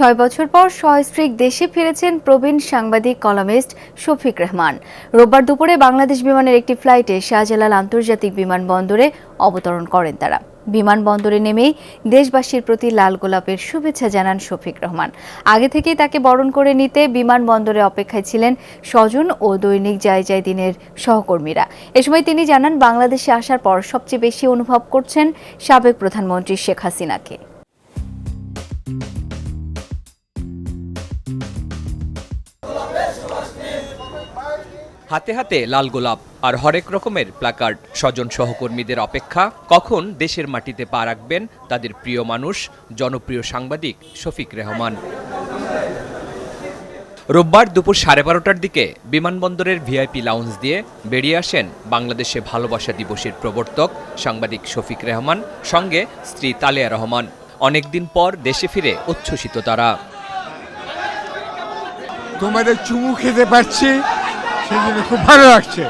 ছয় বছর পর সস্ত্রীক দেশে ফিরেছেন প্রবীণ সাংবাদিক কলামিস্ট শফিক রহমান। রোববার দুপুরে বাংলাদেশ বিমানের একটি ফ্লাইটে শাহজালাল আন্তর্জাতিক বিমানবন্দরে অবতরণ করেন তারা। বিমানবন্দরে নেমেই দেশবাসীর প্রতি লাল গোলাপের শুভেচ্ছা জানান শফিক রহমান। আগে থেকেই তাকে বরণ করে নিতে বিমানবন্দরে অপেক্ষায় ছিলেন স্বজন ও দৈনিক যায় যায় দিনের সহকর্মীরা। এ সময় তিনি জানান, বাংলাদেশে আসার পর সবচেয়ে বেশি অনুভব করছেন সাবেক প্রধানমন্ত্রী শেখ হাসিনাকে। হাতে হাতে লাল গোলাপ আর হরেক রকমের প্লাকার্ড স্বজন সহকর্মীদের অপেক্ষা, কখন দেশের মাটিতে পা রাখবেন তাদের প্রিয় মানুষ, জনপ্রিয় সাংবাদিক শফিক রেহমান। রোববার দুপুর সাড়ে বারোটার দিকে বিমানবন্দরের ভিআইপি লাউঞ্জ দিয়ে বেরিয়ে আসেন বাংলাদেশে ভালোবাসা দিবসের প্রবর্তক সাংবাদিক শফিক রেহমান, সঙ্গে স্ত্রী তালেয়া রহমান। অনেকদিন পর দেশে ফিরে উচ্ছ্বসিত তারা। তোমাদের চুমু খেতে পারছি। সেই জন্য খুব ভালো লাগছে।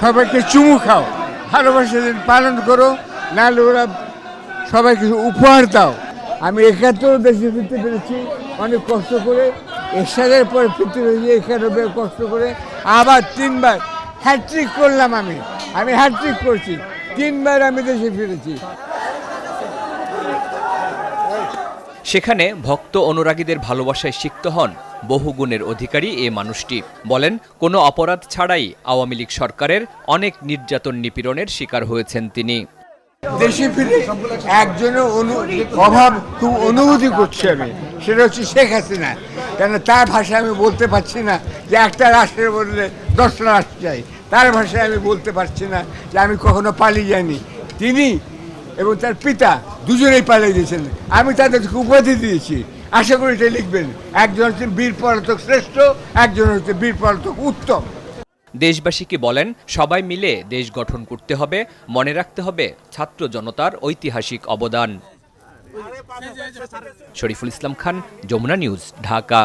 সবাইকে চুমু খাও। ভালোবাসার দিন, পালন করো। নাহলে ওরা সবাইকে উপহার দাও। আমি একাত্তর দেশে ফিরতে পেরেছি, অনেক কষ্ট করে। এরশাদের পর ফিরতে পেরেছি, একানব্বই কষ্ট করে। আবার তিনবার হ্যাট্রিক করলাম আমি। আমি হ্যাট্রিক করছি। তিনবার আমি দেশে ফিরেছি। সেখানে ভক্ত অনুরাগীদের ভালোবাসায় সিক্ত হন বহু গুণের অধিকারী এ মানুষটি। বলেন, কোনো অপরাধ ছাড়াই আওয়ামী লীগ সরকারের অনেক নির্যাতন নিপীড়নের শিকার হয়েছেন তিনি। দেশে ফিরে একজনের অভাব খুব অনুভূতি করছি আমি। সেটা হচ্ছে শেখ হাসিনা। কেন তার ভাষায় আমি বলতে পারছি না যে একটা রাষ্ট্রের বদলে দশটা রাষ্ট্র চাই। তার ভাষায় আমি বলতে পারছি না যে আমি কখনো পালিয়ে যাইনি। তিনি এবং তার পিতা দুজনেই পালিয়ে গেছেন। আমি তাদেরকে উপাধি দিয়েছি। আশা করি এটা লিখবেন। একজন হচ্ছে বীর পলাতক শ্রেষ্ঠ, একজন হচ্ছে বীর পলাতক উত্তম। দেশবাসীকে বলেন, সবাই মিলে দেশ গঠন করতে হবে, মনে রাখতে হবে ছাত্র জনতার ঐতিহাসিক অবদান। শরীফুল ইসলাম খান, যমুনা নিউজ, ঢাকা।